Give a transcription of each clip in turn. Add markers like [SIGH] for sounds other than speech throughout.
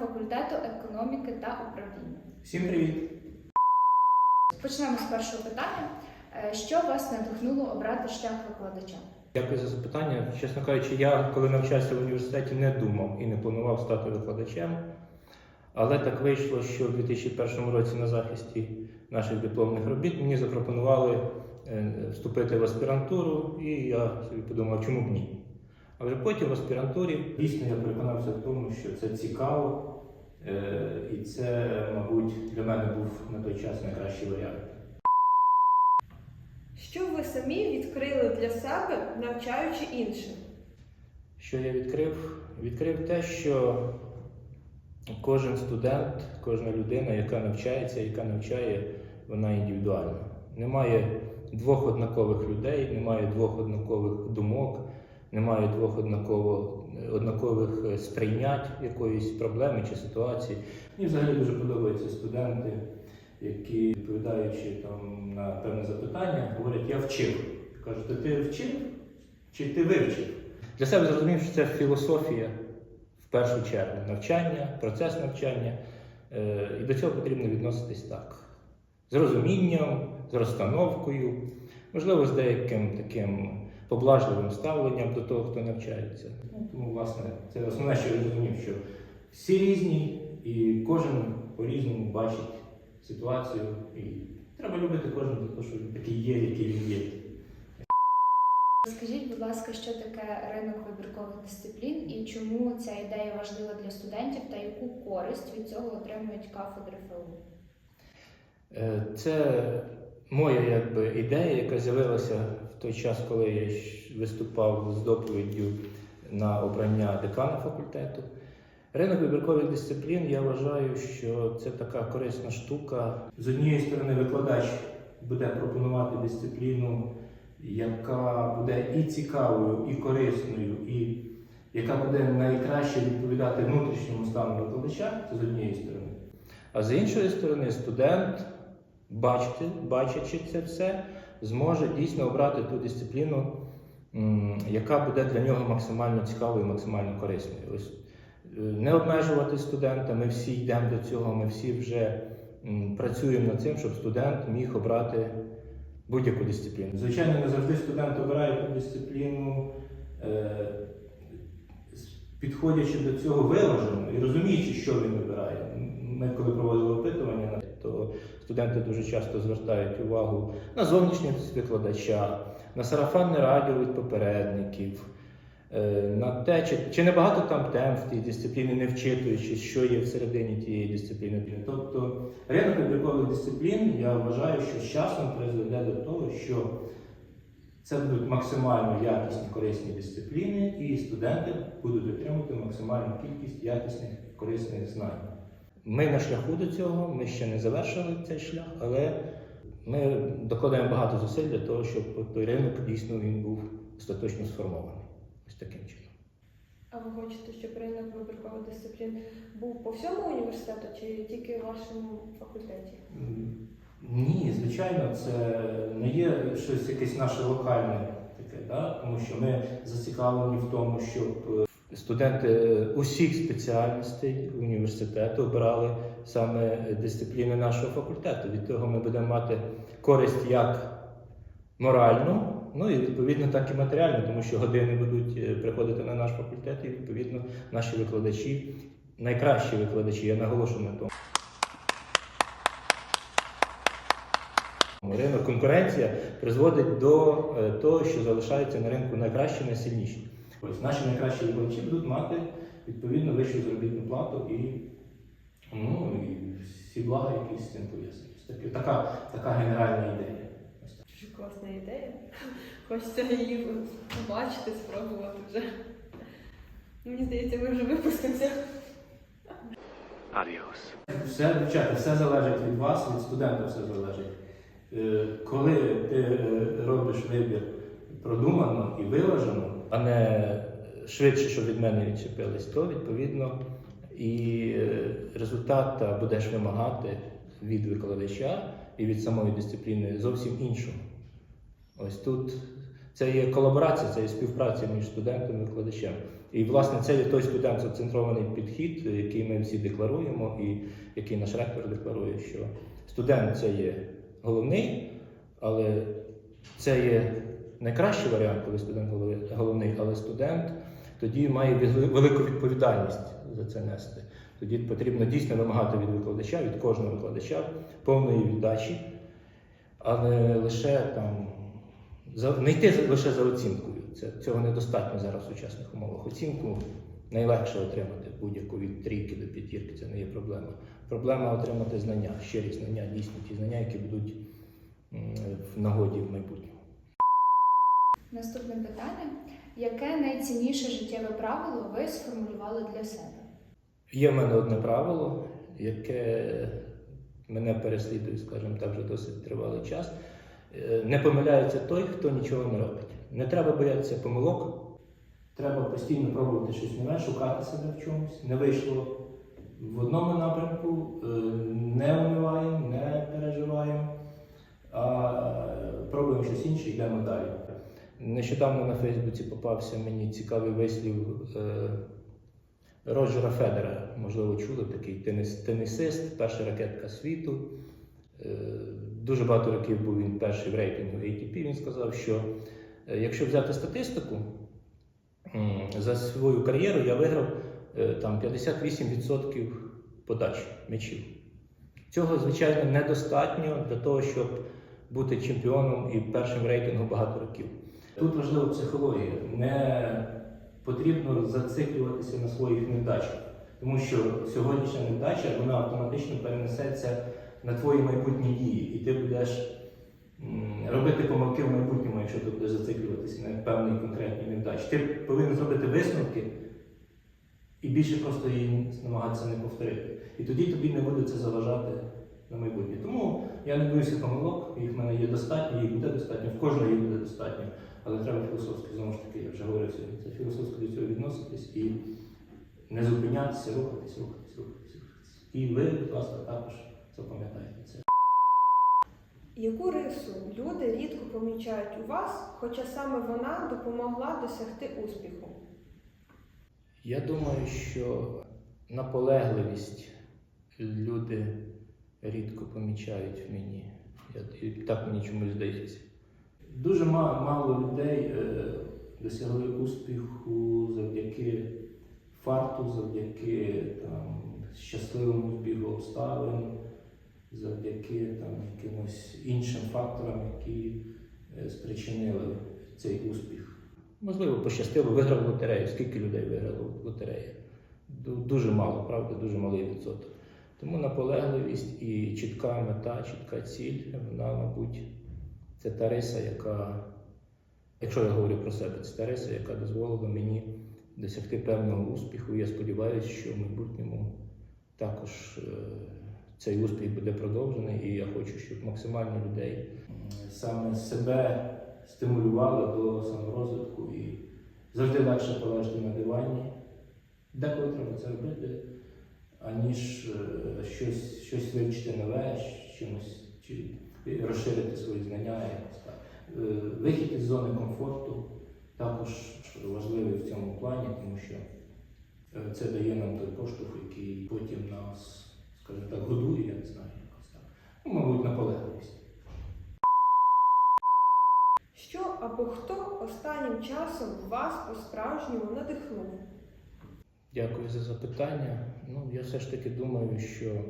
Факультету економіки та управління. Всім привіт! Почнемо з першого питання. Е, Що вас надихнуло обрати шлях викладача? Дякую за запитання. Чесно кажучи, я коли навчався в університеті, не думав і не планував стати викладачем. Але так вийшло, що в 2001 році на захисті наших дипломних робіт мені запропонували е, вступити в аспірантуру, і я собі подумав, чому б ні. А вже потім в аспірантурі дійсно я переконався в тому, що це цікаво, е, і це, мабуть, для мене був на той час найкращий варіант. Що ви самі відкрили для себе, навчаючи інших? Що я відкрив? Відкрив те, що кожен студент, кожна людина, яка навчається, яка навчає, вона індивідуальна. Немає двох однакових людей, немає двох однакових думок, немає двох однаково, однакових е, сприйнять якоїсь проблеми чи ситуації. Мені взагалі дуже подобаються студенти, які, відповідаючи там, на певне запитання, говорять, я вчив. Кажуть, ти вчив чи ти вивчив? Для себе зрозумів, що це філософія в першу чергу навчання, процес навчання. Е, І до цього потрібно відноситись так. З розумінням, з розстановкою, можливо, з деяким таким поблажливим ставленням до того, хто навчається. Тому, власне, це основне, що я зрозумів, що всі різні і кожен по-різному бачить ситуацію. І треба любити кожен за те, що він такий є, який він є. Скажіть, будь ласка, що таке ринок вибіркових дисциплін і чому ця ідея важлива для студентів та яку користь від цього отримують кафедри ФОУ? Е, Це моя якби, ідея, яка з'явилася в той час, коли я виступав з доповіддю на обрання декана факультету. Ринок вибіркових дисциплін, я вважаю, що це така корисна штука. З однієї сторони, викладач буде пропонувати дисципліну, яка буде і цікавою, і корисною, і яка буде найкраще відповідати внутрішньому стану викладача, це з однієї сторони. А з іншої сторони, студент, бачити, бачачи це все, зможе дійсно обрати ту дисципліну, яка буде для нього максимально цікавою, максимально корисною. Ось е, не обмежувати студента, ми всі йдемо до цього, ми всі вже працюємо над цим, щоб студент міг обрати будь-яку дисципліну. Звичайно, не завжди студент обирає ту дисципліну. е, Підходячи до цього виважено і розуміючи, що він вибирає. Ми коли проводили опитування, то студенти дуже часто звертають увагу на зовнішність викладача, на сарафанне радіо від попередників, е, на те, чи, чи не багато там тем в тій дисципліні, не вчитуючи, що є всередині тієї дисципліни. Тобто ринок вибіркових дисциплін, я вважаю, що з часом призведе до того, що це будуть максимально якісні корисні дисципліни, і студенти будуть отримувати максимальну кількість якісних корисних знань. Ми на шляху до цього, ми ще не завершили цей шлях, але ми докладаємо багато зусиль для того, щоб той ринок дійсно він був остаточно сформований. Ось таким чином. А ви хочете, щоб ринок вибіркових дисциплін був по всьому університету чи тільки в вашому факультеті? Ні, звичайно, це не є щось якесь наше локальне таке, да? тому що ми зацікавлені в тому, щоб е, студенти е, усіх спеціальностей університету обирали саме дисципліни нашого факультету. Від того ми будемо мати користь як моральну, ну і відповідно так і матеріальну, тому що години будуть е, приходити на наш факультет, і відповідно наші викладачі, найкращі викладачі, я наголошую на тому. Ринок конкуренція призводить до е, того, що залишаються на ринку найкращі, найсильніші. Ось наші найкращі викладачі будуть мати відповідно вищу заробітну плату і, ну, і всі блага, які з цим пов'язані. Така, така генеральна ідея. Дуже класна ідея. Хочеться її побачити, спробувати вже. Мені здається, ми вже випустимося. Adios. Все, дівчата, все залежить від вас, від студента все залежить. Е, Коли ти е, робиш вибір продумано і виважено, а не швидше, щоб від мене відчепились, то відповідно і е, результат будеш вимагати від викладача і від самої дисципліни зовсім іншого. Ось тут це є колаборація, це є співпраця між студентом і викладачем. І, власне, це є той студент-центрований підхід, який ми всі декларуємо, і який наш ректор декларує, що студент це є головний, але це є найкращий варіант, коли студент головний, але студент тоді має велику відповідальність за це нести. Тоді потрібно дійсно вимагати від викладача, від кожного викладача повної віддачі, а не лише там не йти лише за оцінкою. Це, цього недостатньо зараз в сучасних умовах. Оцінку найлегше отримати будь-яку від трійки до п'ятірки, це не є проблема. Проблема отримати знання, щирі знання, дійсно ті знання, які будуть в нагоді в майбутньому. Наступне питання: яке найцінніше життєве правило ви сформулювали для себе? Є в мене одне правило, яке мене переслідує, скажімо так, вже досить тривалий час. Е, Не помиляється той, хто нічого не робить. Не треба боятися помилок. Треба постійно пробувати щось нове, шукати себе в чомусь. Не вийшло в одному напрямку, е, не униваємо, не переживаємо, а пробуємо щось інше, йдемо далі. Нещодавно на Фейсбуці попався мені цікавий вислів е, Роджера Федера. Можливо, чули такий теніс, тенісист, перша ракетка світу. Е, Дуже багато років був він перший в рейтингу ATP. Він сказав, що е, якщо взяти статистику, м, за свою кар'єру я виграв е, там 58% подач м'ячів. Цього, звичайно, недостатньо для того, щоб бути чемпіоном і першим в рейтингу багато років. Тут важлива психологія. Не потрібно зациклюватися на своїх невдачах, тому що сьогоднішня невдача вона автоматично перенесеться на твої майбутні дії, і ти будеш робити помилки в майбутньому, якщо ти будеш зациклюватися на певній конкретній невдачі. Ти повинен зробити висновки і більше просто її намагатися не повторити. І тоді тобі не буде це заважати на майбутнє. Тому я не боюся помилок, їх в мене є достатньо, їх буде достатньо, в кожного їх буде достатньо. Але треба філософськи, знову ж таки, я вже говорив сьогодні, це філософськи до цього відноситись і не зупинятися, рухатись, рухатись, рухатись, рухатись. І ви, будь ласка, також запам'ятайте це. Яку рису люди рідко помічають у вас, хоча саме вона допомогла досягти успіху? Я думаю, що наполегливість люди рідко помічають в мені. Я, так мені чомусь здається. Дуже мало людей е, досягли успіху завдяки фарту, завдяки там, щасливому збігу обставин, завдяки там, якимось іншим факторам, які е, спричинили цей успіх. Можливо, пощастило, виграв лотерею. Скільки людей виграло лотерею? Дуже мало, правда, дуже малий відсоток. Тому наполегливість і чітка мета, чітка ціль, вона, мабуть, це та яка, якщо я говорю про себе, це та яка дозволила мені досягти певного успіху. Я сподіваюся, що в майбутньому також е, цей успіх буде продовжений, і я хочу, щоб максимально людей саме себе стимулювали до саморозвитку і завжди легше полежати на дивані. Деколи треба це робити, аніж е, щось, щось вивчити нове, чимось чи розширити свої знання. Е, Вихід із зони комфорту також важливий в цьому плані, тому що е, це дає нам той поштовх, який потім нас, скажімо так, годує, я не знаю, якось так. Ну, мабуть, наполегливість. Що або хто останнім часом вас по-справжньому надихнув? Дякую за запитання. Ну, я все ж таки думаю, що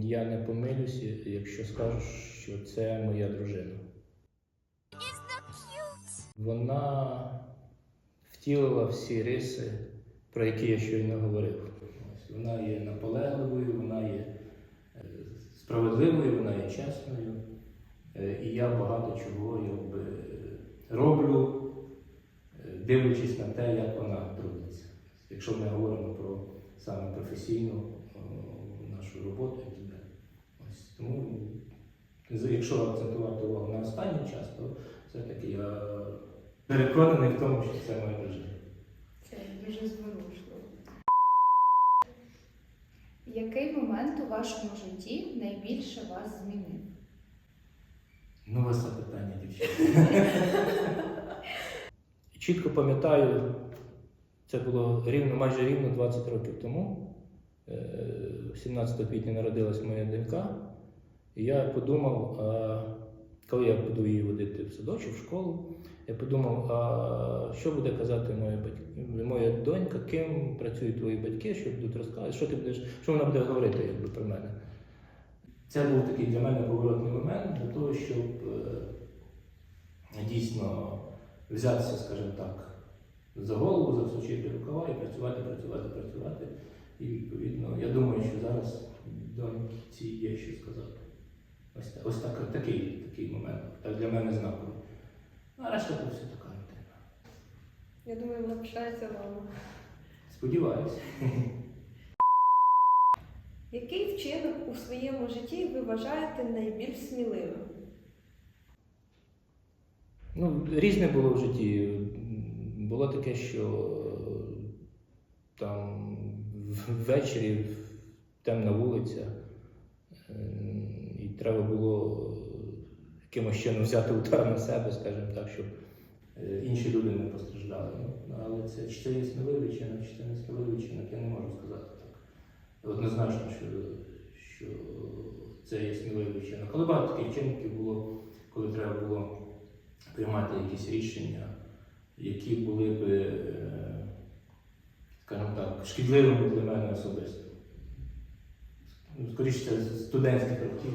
я не помилюся, якщо скажу, що це моя дружина. Вона втілила всі риси, про які я щойно говорив. Ось Вона є наполегливою, вона є е, справедливою, вона є чесною. Е, І я багато чого якби, роблю, е, дивлячись на те, як вона. Якщо ми говоримо про саме професійну е, нашу роботу і так далі. Ось тому, якщо акцентувати увагу на останній час, то все-таки я переконаний в тому, що це моя дружина. Це дуже зворушливо. Який момент у вашому житті найбільше вас змінив? Ну, вас запитання, дівчата. [LAUGHS] Чітко пам'ятаю Це було рівно, майже рівно 20 років тому. Е, 17 квітня народилась моя донька. І я подумав, коли я буду її водити в садочок, в школу, я подумав, а що буде казати моя батьки, моя донька, ким працюють твої батьки, що будуть розказувати, що ти будеш, що вона буде говорити якби, про мене. Це був такий для мене поворотний момент для того, щоб е, дійсно взятися, скажімо так, за голову, засучити рукава і працювати, працювати, працювати. І відповідно, я думаю, що зараз доньці є що сказати. Ось, ось так, такий, такий момент. Так для мене знаковий. Ну, А решта це все така рутина. Я думаю, вона пишається вами. Сподіваюся. [LAUGHS] Який вчинок у своєму житті ви вважаєте найбільш сміливим? Ну, різне було в житті. Було таке, що там ввечері темна вулиця, і треба було якимось чином взяти удар на себе, скажімо так, щоб е, інші люди не постраждали. Але це чи це є сміливий чи це не сміливий чинок, я не можу сказати так. Однозначно, що, що це є сміливий чинок. Але багато таких чинників було, коли треба було приймати якісь рішення, які були б, е, скажімо так, шкідливими для мене особисто. Ну, Скоріше, це студентських років,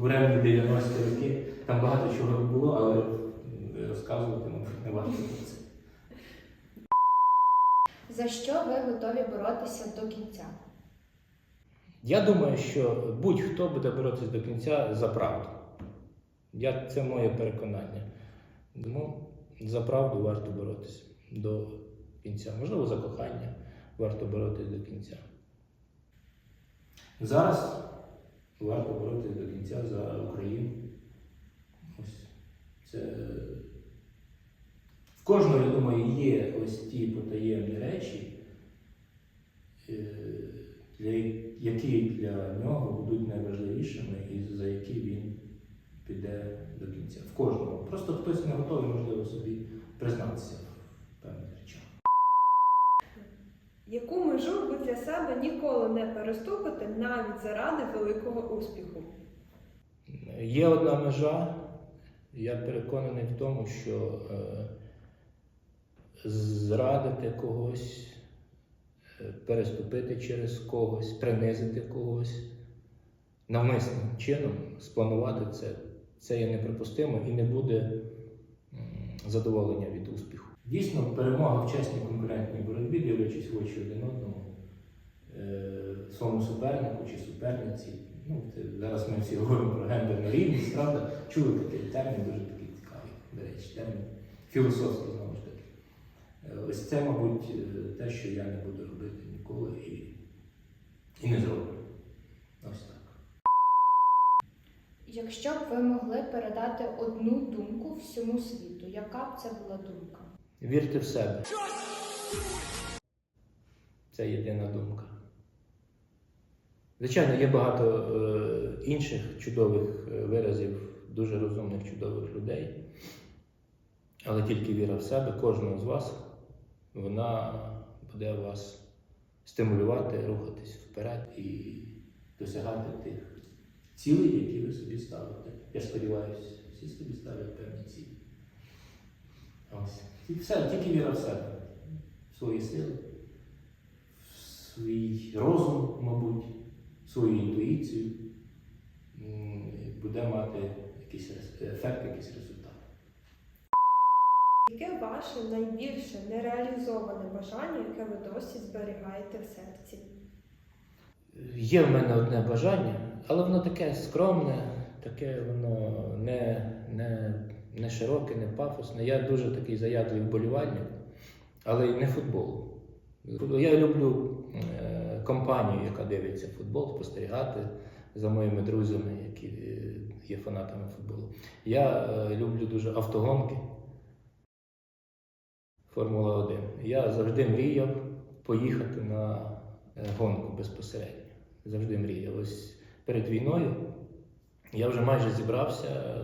буремні 90-ті роки. Там багато чого було, але розказувати мабуть, не варто про це. За що ви готові боротися до кінця? Я думаю, що будь-хто буде боротися до кінця за правду. Я, це моє переконання. Тому за правду варто боротися до кінця. Можливо, за кохання варто боротися до кінця. Зараз варто боротися до кінця за Україну. Ось це в кожного, я думаю, є ось ті потаємні речі, е, які для нього будуть найважливішими і за які він піде до кінця. В кожному. Просто хтось не готовий, можливо, собі признатися в певних речах. Яку межу ви для себе ніколи не переступите навіть заради великого успіху? Є одна межа, я переконаний в тому, що е, зрадити когось, е, переступити через когось, принизити когось, навмисним чином спланувати це, це є неприпустимо і не буде задоволення від успіху. Дійсно, перемога в чесній конкурентній боротьбі, дивлячись в очі один одному, е, своєму супернику чи суперниці. Ну, зараз ми всі говоримо про гендерну рівність, правда? Чули такий термін, дуже такий цікавий, до речі, термін філософський знову ж таки. Е, Ось це, мабуть, е, те, що я не буду робити ніколи і, і не зроблю. Ось так. Якщо б ви могли передати одну думку всьому світу, яка б це була думка? Вірте в себе. Це єдина думка. Звичайно, є багато е, інших чудових е, виразів, дуже розумних, чудових людей. Але тільки віра в себе, кожного з вас, вона буде вас стимулювати, рухатись вперед і досягати тих цілей, які ви собі ставите. Я сподіваюся, всі собі ставлять певні цілі. Ось. І все, тільки віра в себе, в свої сили, в свій розум, мабуть, в свою інтуїцію, буде мати якийсь ефект, якийсь результат. Яке ваше найбільше нереалізоване бажання, яке ви досі зберігаєте в серці? Є в мене одне бажання, але воно таке скромне, таке воно не, не, не широке, не пафосне. Я дуже такий заядлий вболівальник, але не футболу. Я люблю е, компанію, яка дивиться футбол, спостерігати за моїми друзями, які е, є фанатами футболу. Я е, люблю дуже автогонки. Формула 1. Я завжди мріяв поїхати на гонку безпосередньо. Завжди мріяв. Ось перед війною я вже майже зібрався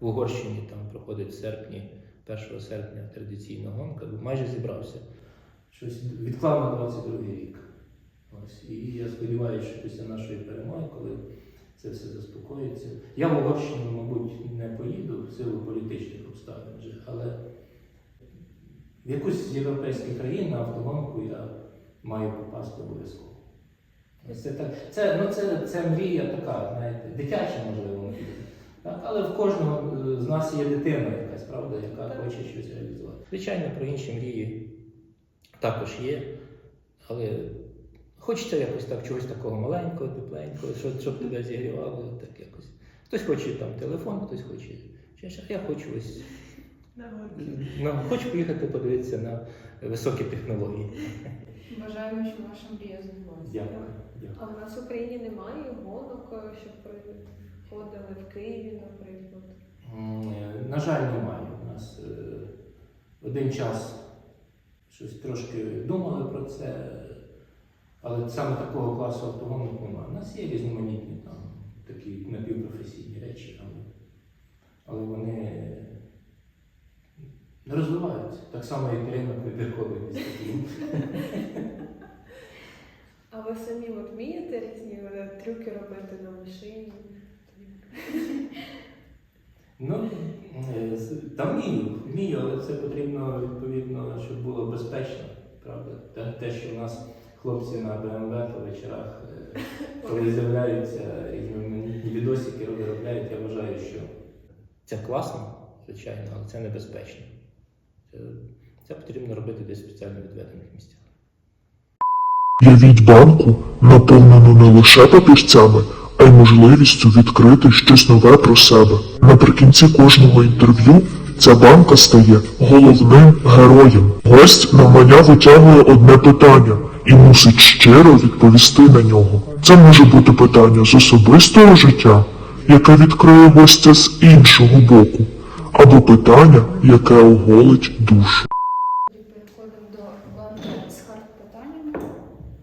в Угорщині, там проходить в серпні 1 серпня традиційна гонка, майже зібрався. Щось відклав на 22 рік. Ось. І я сподіваюся, що після нашої перемоги, коли це все заспокоїться. Я в Угорщину, мабуть, не поїду в силу політичних обставин вже, але в якусь з європейських країн на автогонку я маю попасти обов'язково. Це, так, це, ну це, це мрія така, знаєте, дитяча, можливо, мрія. Так? Але в кожного е, з нас є дитина якась, правда, яка Так. хоче щось реалізувати. Звичайно, про інші мрії також є, але хочеться якось так чогось такого маленького, тепленького, щоб, щоб тебе зігрівало, так якось. Хтось хоче там телефон, хтось хоче. ще а я хочу ось ну, хочу поїхати подивитися на високі технології. Бажаємо, щоб ваша мрія збулася. Дякую. А в нас в Україні немає гонок, е, щоб проходили в Києві, наприклад. На жаль, немає. У нас е, один час щось трошки думали про це, але саме такого класу автогонок немає. У нас є різноманітні там такі напівпрофесійні речі, але, але вони не розвиваються. Так само, як ринок вибіркових дисциплін. А ви самі от вмієте різні е, трюки робити на машині? Ну, е, та вмію, вмію, але це потрібно відповідно, щоб було безпечно, правда? Те, те, що в нас хлопці на БМВ по вечорах, е, [LAUGHS] коли з'являються різноманітні відосики, виробляють, я вважаю, що це класно, звичайно, але це небезпечно. Це, це потрібно робити десь в спеціально відведених місцях. Явіть банку, наповнену не лише папірцями, а й можливістю відкрити щось нове про себе. Наприкінці кожного інтерв'ю ця банка стає головним героєм. Гость навмання витягує одне питання і мусить щиро відповісти на нього. Це може бути питання з особистого життя, яке відкриє гостя з іншого боку, або питання, яке оголить душу. Тоді переходимо до банки з хард-питаннями.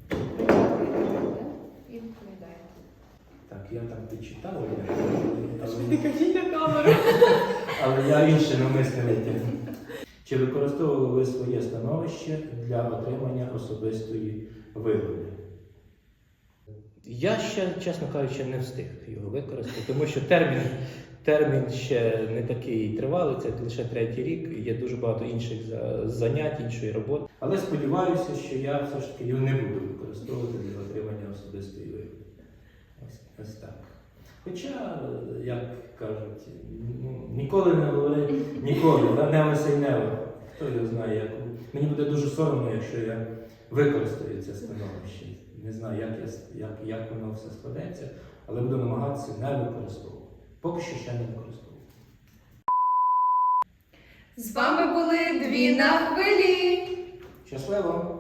Притягуєте і відповідаєте. Так, я там підчитав, я- Не але, кажіть на камеру. але я інше навмисне витягнув. Чи використовували ви своє для отримання особистої вигоди? Я ще, чесно кажучи, не встиг його використати, тому що термін, термін ще не такий тривалий, це лише третій рік, є дуже багато інших занять, іншої роботи. Але сподіваюся, що я все ж таки його не буду використовувати для отримання особистої вигоди. Ось, ось так. Хоча, як кажуть, ну, ніколи не говори, ніколи, да, never say never. Хто його знає, як. Мені буде дуже соромно, якщо я використаю це становище. Не знаю, як, я, як, як воно все складеться, але буду намагатися не використовувати. Поки що ще не використовую. З вами були дві на хвилі. Щасливо!